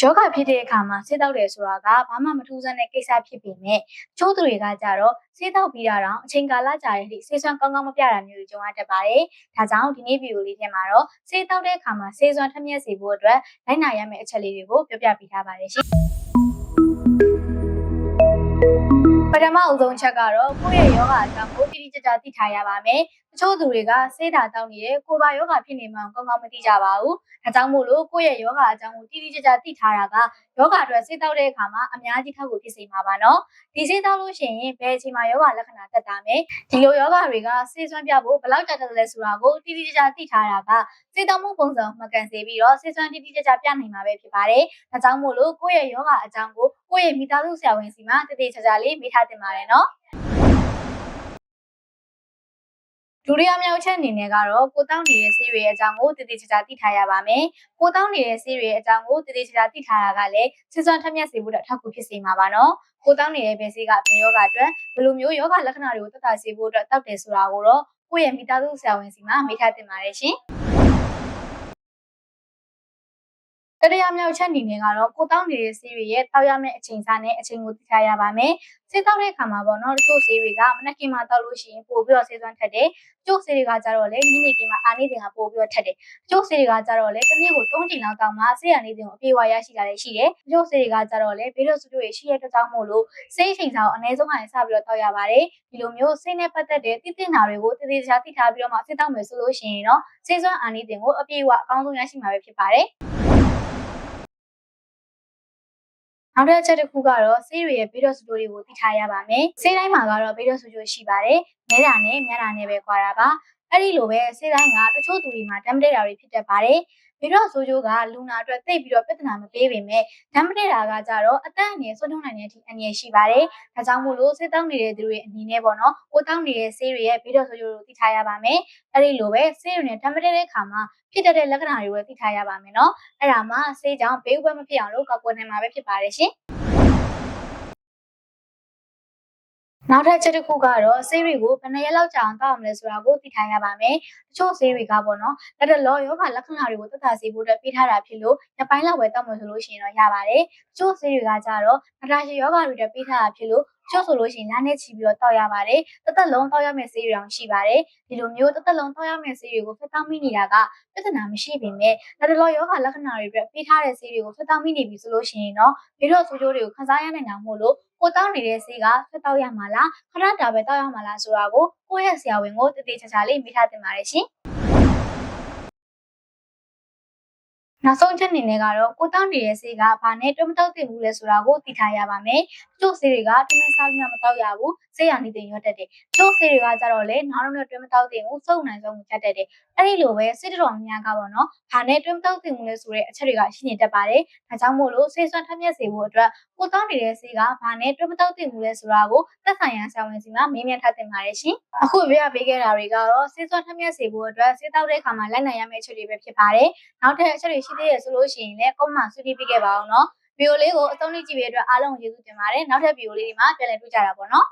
ယောဂဖြစ်တဲ့အခါမှာဆေးတောက်တယ်ဆိုတာကဘာမှမထူးဆန်းတဲ့ကိစ္စဖြစ်ပေမဲ့ချိုးသူတွေကကြတော့ဆေးတောက်ပြီးတာတော့အချိန်ကာလကြာတဲ့အထိဆေးစွမ်းကောင်းကောင်းမပြတာမျိုးတွေကြုံရတတ်ပါတယ်။ဒါကြောင့်ဒီနေ့ဗီဒီယိုလေးထဲမှာတော့ဆေးတောက်တဲ့အခါမှာဆေးစွမ်းထက်မြက်စေဖို့အတွက်လိုက်နာရမယ့်အချက်လေးတွေကိုပြောပြပေးထားပါတယ်ရှင်။ ပထမအဦးဆုံးချက်ကတော့ကိုယ့်ရဲ့ယောဂအကြောင်းကိုတိတိကျကျသိထားရပါမယ်။တချို့သူတွေကဆေးတာတောင်းနေတယ်ကိုယ်ပါယောဂဖြစ်နေမှကောင်းကောင်းမသိကြပါဘူး။ဒါကြောင့်မို့လို့ကိုယ့်ရဲ့ယောဂအကြောင်းကိုတိတိကျကျသိထားတာကယောဂအတွက်ဆေးတောက်တဲ့အခါမှာအများကြီးထောက်ကူဖြစ်စေမှာပါနော်။ဒီဆေးတောက်လို့ရှိရင်ဘယ်အချိန်မှာယောဂလက္ခဏာတက်တာမယ်။ဒီလိုယောဂတွေကဆေးစွမ်းပြဖို့ဘယ်လောက်ကြာတယ်လဲဆိုတာကိုတိတိကျကျသိထားတာကဆေးတောက်မှုပုံစံမှကန်စေပြီးတော့ဆေးစွမ်းတိတိကျကျပြနိုင်မှာပဲဖြစ်ပါတယ်။ဒါကြောင့်မို့လို့ကိုယ့်ရဲ့ယောဂအကြောင်းကို ကိုယ့်ရဲ့မိသားစုဆရာဝန်စီမှာတတိကျကျလေးမေးထားတင်ပါတယ်နော်။ဒုတိယမြောက်ချက်အနေနဲ့ကတော့ကိုတောင်းနေတဲ့ဆေးတွေအကြောင်းကိုတည်တည်ချာချာသိထားရပါမယ်။ကိုတောင်းနေတဲ့ဆေးတွေအကြောင်းကိုတည်တည်ချာချာသိထားတာကလည်းစစ်စွမ်းထက်မြက်စေဖို့အတွက်အထောက်အကူဖြစ်စေမှာပါနော်။ကိုတောင်းနေတဲ့ဘယ်ဆေးကဘယ်ယောဂအတွက်ဘယ်လိုမျိုးယောဂလက္ခဏာတွေကိုသက်သာစေဖို့အတွက်တောက်တယ်ဆိုတာကိုတော့ကိုယ့်ရဲ့မိသားစုဆရာဝန်စီမှာမေးထားတင်ပါတယ်ရှင်။ တရရမြောက်ချက်အနေနဲ့ကတော့ကိုတောင်းနေတဲ့ဆေးတွေရဲ့တောက်ရမယ့်အချိန်စားနဲ့အချိန်ကိုသိထားရပါမယ်။ဆေးတောက်တဲ့အခါမှာပေါ့နော်တချို့ဆေးတွေကမနက်ကင်မှာတောက်လို့ရှိရင်ပို့ပြီးတော့ဆေးစွမ်းထက်တယ်။တချို့ဆေးတွေကကြတော့လေညနေခင်းမှာအာနေတင်ကပို့ပြီးတော့ထက်တယ်။တချို့ဆေးတွေကကြတော့လေတစ်နေ့ကို3ချိန်လောက်တောက်မှဆေးရနေတင်ကိုအပြေးဝရရှိတာလည်းရှိတယ်။တချို့ဆေးတွေကကြတော့လေဘေးလို့ဆွတွေရှိရတဲ့ကြောင့်မို့လို့ဆေးအချိန်စားကိုအနည်းဆုံးကနေစပြီးတော့တောက်ရပါတယ်။ဒီလိုမျိုးဆေးနဲ့ပတ်သက်တဲ့တိတိနာတွေကိုတည်တည်ချာသိထားပြီးတော့မှဆေးတောက်မယ်ဆိုလို့ရှိရင်တော့ဆေးစွမ်းအာနေတင်ကိုအပြေးဝအကောင်းဆုံးရရှိမှာပဲဖြစ်ပါတယ်။ နောက်တစ်ချက်တစ်ခုကတော့ဆေးတွေရဲ့ဘေးတော့ဆူချိုတွေကိုသိထားရပါမယ်။ဆေးတိုင်းမှာကတော့ဘေးတော့ဆူချိုရှိပါတယ်။နဲတာနဲ့များတာနဲ့ပဲခွာတာပါ။ အဲ့ဒီလိုပဲဆေးတိုင်းကတချို့သူတွေမှာဓာတ်မတည့်တာတွေဖြစ်တတ်ပါတယ်။ဘေးတော့ဆူချိုကလူနာအတွက်သိပ်ပြီးတော့ပြဿနာမပေးပေမဲ့ဓာတ်မတည့်တာကကြတော့အသက်အန္တရာယ်ဆွထုတ်နိုင်တဲ့အထိအန္တရာယ်ရှိပါတယ်။ဒါကြောင့်မို့လို့ဆေးတောင်းနေတဲ့သူတွေအနေနဲ့ပေါ့နော်။ကိုတောင်းနေတဲ့ဆေးတွေရဲ့ဘေးတော့ဆူချိုတွေကိုသိထားရပါမယ်။အဲ့ဒီလိုပဲဆေးတွေနဲ့ဓာတ်မတည့်တဲ့အခါမှာဖြစ်တတ်တဲ့လက္ခဏာတွေကိုသိထားရပါမယ်နော်။အဲ့ဒါမှဆေးကြောင့်ဘေးဥပမဖြစ်အောင်လို့ကောက်ကွယ်နိုင်မှာပဲဖြစ်ပါတယ်ရှင်။ နောက်ထပ်ချက်တစ်ခုကတော့ဆေးတွေကိုဘယ်နှစ်ရက်လောက်ကြာအောင်တောက်ရမလဲဆိုတာကိုသိထားရပါမယ်။တချို့ဆေးတွေကပေါ့နော်။လက်တလောယောဂလက္ခဏာတွေကိုသက်သာစေဖို့အတွက်ပေးထားတာဖြစ်လို့နှစ်ပိုင်းလောက်ပဲတောက်မယ်ဆိုလို့ရှိရင်တော့ရပါတယ်။တချို့ဆေးတွေကကြတော့နတာရှည်ယောဂတွေအတွက်ပေးထားတာဖြစ်လို့ ချို့ဆိုလို့ရှိရင်လမ်းနဲ့ချီပြီးတော့တောက်ရပါတယ်။တစ်သက်လုံးတောက်ရမယ့်ဆေးတွေတောင်ရှိပါတယ်။ဒီလိုမျိုးတစ်သက်လုံးတောက်ရမယ့်ဆေးတွေကိုဖက်တောက်မိနေတာကပြဿနာမရှိပေမဲ့လက်တလောယောဂလက္ခဏာတွေအတွက်ပေးထားတဲ့ဆေးတွေကိုဖက်တောက်မိနေပြီဆိုလို့ရှိရင်တော့ဘေးတော့ဆိုးကျိုးတွေကိုခန်းစားရနိုင်တာမို့လို့ကိုတောက်နေတဲ့ဆေးကဖက်တောက်ရမှာလားခဏတာပဲတောက်ရမှာလားဆိုတာကိုကိုယ့်ရဲ့ဆရာဝန်ကိုတည်တည်ချာချာလေးမေးထားတင်ပါတယ်ရှင်။ နောက်ဆုံးချက်အနေနဲ့ကတော့ကိုတောင်းနေတဲ့ဆေးကဘာနဲ့တွဲမတောက်သင့်ဘူးလဲဆိုတာကိုသိထားရပါမယ်။ကျို့ဆေးတွေကတမင်စားပြီးမှမတောက်ရဘူး။ဆေးရနေတဲ့ရွက်တက်တယ်။ကျို့ဆေးတွေကကြတော့လေနောက်တော့နဲ့တွဲမတောက်သင့်ဘူး။စုပ်နိုင်ဆုံးကိုချက်တက်တယ်။အဲ့ဒီလိုပဲဆေးတော်များကပေါ့နော်။ဘာနဲ့တွဲမတောက်သင့်ဘူးလဲဆိုတဲ့အချက်တွေကရှိနေတတ်ပါတယ်။ဒါကြောင့်မို့လို့ဆေးစွမ်းထက်မြက်စေဖို့အတွက်ကိုတောင်းနေတဲ့ဆေးကဘာနဲ့တွဲမတောက်သင့်ဘူးလဲဆိုတာကိုသက်ဆိုင်ရာဆရာဝန်စီမှာမေးမြန်းထားတင်ပါတယ်ရှင်။အခုပြရပေးခဲ့တာတွေကတော့ဆေးစွမ်းထက်မြက်စေဖို့အတွက်ဆေးတောက်တဲ့အခါမှာလိုက်နိုင်ရမယ့်အချက်တွေပဲဖြစ်ပါတယ်။နောက်ထပ်အချက်တွေရှိသေးရဆိုလို့ရှိရင်လည်းကွန်မာဆွေးနွေးပေးခဲ့ပါအောင်နော်ဗီဒီယိုလေးကိုအဆုံးထိကြည့်ပေးတဲ့အတွက်အားလုံးကိုကျေးဇူးတင်ပါတယ်နောက်ထပ်ဗီဒီယိုလေးဒီမှာပြန်လည်တွေ့ကြတာပေါ့နော်